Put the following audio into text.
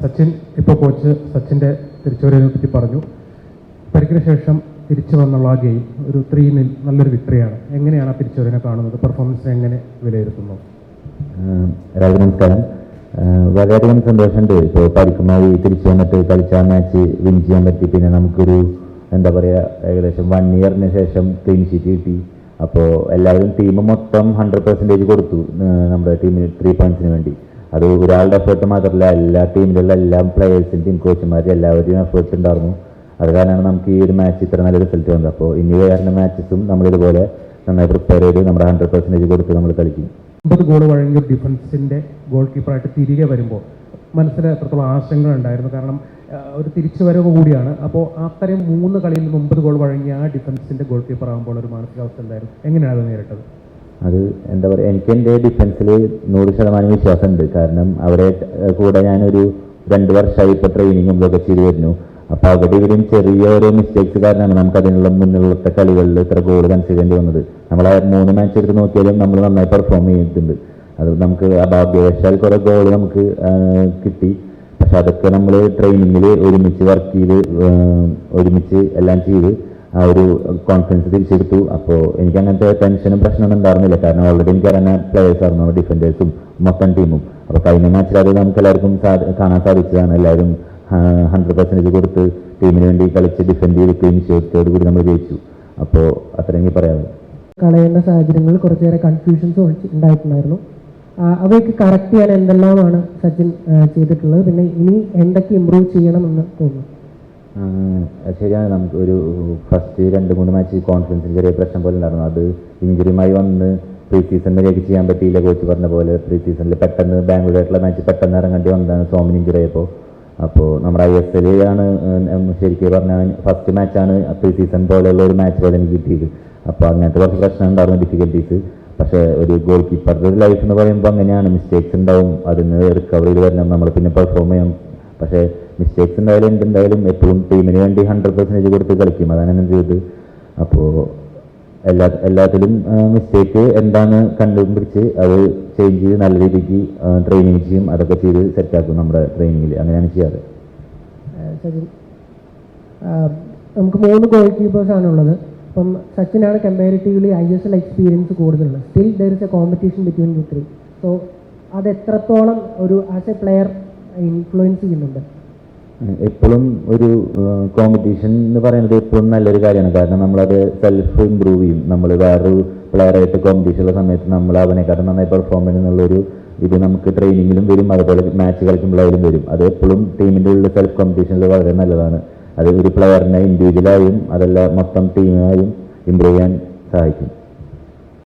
സച്ചിൻ ഇപ്പോൾ കോച്ച് സച്ചിന്റെ തിരിച്ചുവരവിനെ പറ്റി പറഞ്ഞു. പരിക്കിന് ശേഷം തിരിച്ചു വന്നുള്ള ആ ഗെയിം ഒരു ത്രീ നിൽ നല്ലൊരു വിക്ടറിയാണ് എങ്ങനെയാണ് ആ തിരിച്ചുവരവിനെ കാണുന്നത്? പെർഫോമൻസ് എങ്ങനെ വിലയിരുത്തുന്നു? നമസ്കാരം. വളരെയധികം സന്തോഷമുണ്ട് ഇപ്പോൾ പരിക്കുമായി തിരിച്ചു വന്നിട്ട് കളിച്ച മാച്ച് വിൻ ചെയ്യാൻ പറ്റി. പിന്നെ നമുക്കൊരു എന്താ പറയുക ഏകദേശം വൺ ഇയറിന് ശേഷം ക്ലീൻ ഷീറ്റ് കിട്ടി. അപ്പോൾ എല്ലാവരും ടീം മൊത്തം ഹൺഡ്രഡ് പെർസെന്റേജ് കൊടുത്തു നമ്മുടെ ടീമിന് ത്രീ പോയിന്റ്സിന് വേണ്ടി. അത് ഒരാളുടെ എഫേർട്ട് മാത്രമല്ല എല്ലാ ടീമിലുള്ള എല്ലാ പ്ലെയേഴ്സിന്റെയും കോച്ചുമാരും എല്ലാവരുടെയും എഫേർട്ട് ഉണ്ടായിരുന്നു അത് കാരണമാണ് നമുക്ക് ഈ ഒരു മാച്ച് ഇത്ര നല്ല റിസൾട്ട് വന്നത്. അപ്പോൾ ഇനി വരുന്ന മാച്ചസും നമ്മളിതുപോലെ നന്നായി പ്രിപ്പയർ ചെയ്ത് നമ്മുടെ ഹൺഡ്രഡ് പെർസെന്റേജ് കൊടുത്ത് നമ്മൾ കളിക്കും. ഒമ്പത് ഗോൾ വഴങ്ങിയ ഡിഫൻസിന്റെ ഗോൾ കീപ്പറായിട്ട് തിരികെ വരുമ്പോൾ മനസ്സിൽ എത്രത്തോളം ആശങ്ക ഉണ്ടായിരുന്നു? കാരണം ഒരു ഒരു തിരിച്ചുവരവ് കൂടിയാണ്. അപ്പോൾ അത്രയും മൂന്ന് കളിയിൽ നിന്ന് ഒമ്പത് ഗോൾ വഴങ്ങിയ ആ ഡിഫൻസിന്റെ ഗോൾ കീപ്പർ ആകുമ്പോൾ ഒരു മാനസികാവസ്ഥ എന്തായിരുന്നു? എങ്ങനെയാണ് അത് നേരിട്ടത്? അത് എന്താ പറയുക എനിക്ക് എന്റെ ഡിഫൻസിൽ നൂറ് ശതമാനം വിശ്വാസമുണ്ട്. കാരണം അവരെ കൂടെ ഞാനൊരു രണ്ട് വർഷമായി ഇപ്പോൾ ട്രെയിനിങ്ങും ഇതൊക്കെ ചെയ്തു വരുന്നു. അപ്പോൾ അവിടെ ഇവരും ചെറിയ ഓരോ മിസ്റ്റേക്സ് കാരണമാണ് നമുക്ക് അതിനുള്ള മുന്നിലത്തെ കളികളിൽ ഇത്ര ഗോൾ കൺസിഡർ വന്നത്. നമ്മൾ മൂന്ന് മാച്ച് എടുത്ത് നോക്കിയാലും നമ്മൾ നന്നായി പെർഫോം ചെയ്തിട്ടുണ്ട്. അത് നമുക്ക് ആ ഭാഗ്യവശാൽ കുറേ ഗോൾ നമുക്ക് കിട്ടി. പക്ഷെ അതൊക്കെ നമ്മൾ ട്രെയിനിങ്ങിൽ ഒരുമിച്ച് വർക്ക് ചെയ്ത് ഒരുമിച്ച് എല്ലാം ചെയ്ത് ആ ഒരു കോൺഫിഡൻസ് തിരിച്ചെടുത്തു അപ്പോൾ എനിക്ക് അങ്ങനത്തെ ടെൻഷനും പ്രശ്നമൊന്നും ഉണ്ടായിരുന്നില്ല. കാരണം ഓൾറെഡി എനിക്ക് അറിയുന്ന പ്ലേയേഴ്സ് ആയിരുന്നു. ഡിഫൻഡേഴ്സും മൊത്തം ടീമും അപ്പോൾ കഴിഞ്ഞ മാച്ചിൽ അത് നമുക്ക് എല്ലാവർക്കും കാണാൻ സാധിച്ചതാണ്. എല്ലാവരും ഹൺഡ്രഡ് പെർസെന്റേജ് കൊടുത്ത് ടീമിന് വേണ്ടി കളിച്ച് ഡിഫെൻഡ് ചെയ്ത് ക്ലീൻ ചെയ്തോട് കൂടി നമ്മൾ ജയിച്ചു. അപ്പോൾ അത്രയും എനിക്ക് കളയേണ്ട സാഹചര്യങ്ങളിൽ കുറച്ചേറെ കൺഫ്യൂഷൻസ് ഉണ്ടായിട്ടുണ്ടായിരുന്നു. അവയൊക്കെ കറക്റ്റ് ചെയ്യാൻ എന്തെല്ലാമാണ് സച്ചിൻ ചെയ്തിട്ടുള്ളത്? പിന്നെ ഇനി എന്തൊക്കെ ഇമ്പ്രൂവ് ചെയ്യണമെന്ന് തോന്നുന്നു? ശരിയാണ്. നമുക്ക് ഒരു ഫസ്റ്റ് രണ്ട് മൂന്ന് മാച്ച് കോൺഫിഡൻസിൽ ചെറിയ പ്രശ്നം പോലെ ഉണ്ടായിരുന്നു. അത് ഇഞ്ചുറിയുമായി വന്ന് പ്രീ സീസണിലേക്ക് ചെയ്യാൻ പറ്റിയില്ല കോച്ച് പറഞ്ഞ പോലെ. പ്രീ സീസണിൽ പെട്ടെന്ന് ബാംഗ്ലൂരായിട്ടുള്ള മാച്ച് പെട്ടെന്ന് ഇറങ്ങേണ്ടി വന്നതാണ് സോമിന് ഇഞ്ചുറി ആയപ്പോൾ അപ്പോൾ നമ്മുടെ ഐ എസ് എല്ലാണ് ശരിക്കും പറഞ്ഞാൽ ഫസ്റ്റ് മാച്ചാണ് പ്രീ സീസൺ പോലെയുള്ള ഒരു മാച്ച് പോലെ എനിക്ക് കിട്ടിയത്. അപ്പോൾ അങ്ങനത്തെ കുറച്ച് പ്രശ്നം ഉണ്ടായിരുന്നു ഡിഫിക്കൽട്ടീസ് പക്ഷേ ഒരു ഗോൾ കീപ്പറുടെ ഒരു ലൈഫ് എന്ന് പറയുമ്പോൾ അങ്ങനെയാണ്. മിസ്റ്റേക്സ് ഉണ്ടാവും. അതിന് റിക്കവറിയിൽ വരണം. നമ്മൾ പിന്നെ പെർഫോം ചെയ്യാം പക്ഷേ മിസ്റ്റേക്സ് ഉണ്ടായാലും എന്തുണ്ടായാലും എപ്പോഴും ടീമിന് വേണ്ടി ഹൺഡ്രഡ് പെർസെന്റേജ് കൊടുത്ത് കളിക്കും. അതാണ് ഞാൻ ചെയ്തത്. അപ്പോൾ എല്ലാ എല്ലാത്തിലും മിസ്റ്റേക്ക് എന്താണ് കണ്ടുപിടിച്ച് അത് ചേഞ്ച് ചെയ്ത് നല്ല രീതിക്ക് ട്രെയിനിങ് ചെയ്യും. അതൊക്കെ ചെയ്ത് സെറ്റാക്കും നമ്മുടെ ട്രെയിനിങ്ങിൽ അങ്ങനെയാണ് ചെയ്യാറ്. നമുക്ക് മൂന്ന് ഗോൾ കീപ്പേഴ്സ് ഉള്ളത്. അപ്പം സച്ചിനാണ് comparatively I S L experience കൂടുതലുള്ളത്. Still there is a competition between the three so അത് എത്രത്തോളം ഒരു ആസ് എ പ്ലെയർ ഇൻഫ്ലുവൻസ് ചെയ്യുന്നുണ്ട്? എപ്പോഴും ഒരു കോമ്പറ്റീഷൻ എന്ന് പറയുന്നത് എപ്പോഴും നല്ലൊരു കാര്യമാണ്. കാരണം നമ്മളത് സെൽഫ് ഇമ്പ്രൂവ് ചെയ്യും. നമ്മൾ വേറൊരു പ്ലെയറായിട്ട് കോമ്പറ്റീഷനുള്ള സമയത്ത് നമ്മൾ അവനെക്കാട്ടും നന്നായി പെർഫോം ചെയ്യുന്നുള്ളൊരു ഇത് നമുക്ക് ട്രെയിനിങ്ങിലും വരും. അതുപോലെ മാച്ച് കളിക്കുമ്പോഴായാലും വരും. അത് എപ്പോഴും ടീമിന്റെ ഉള്ളിൽ സെൽഫ് കോമ്പറ്റീഷനിൽ വളരെ നല്ലതാണ്. അത് ഒരു പ്ലെയറിനെ ഇൻഡിവിജ്വലായും അതല്ല മൊത്തം ടീമിനായും ഇമ്പ്രൂവ് ചെയ്യാൻ സഹായിക്കും.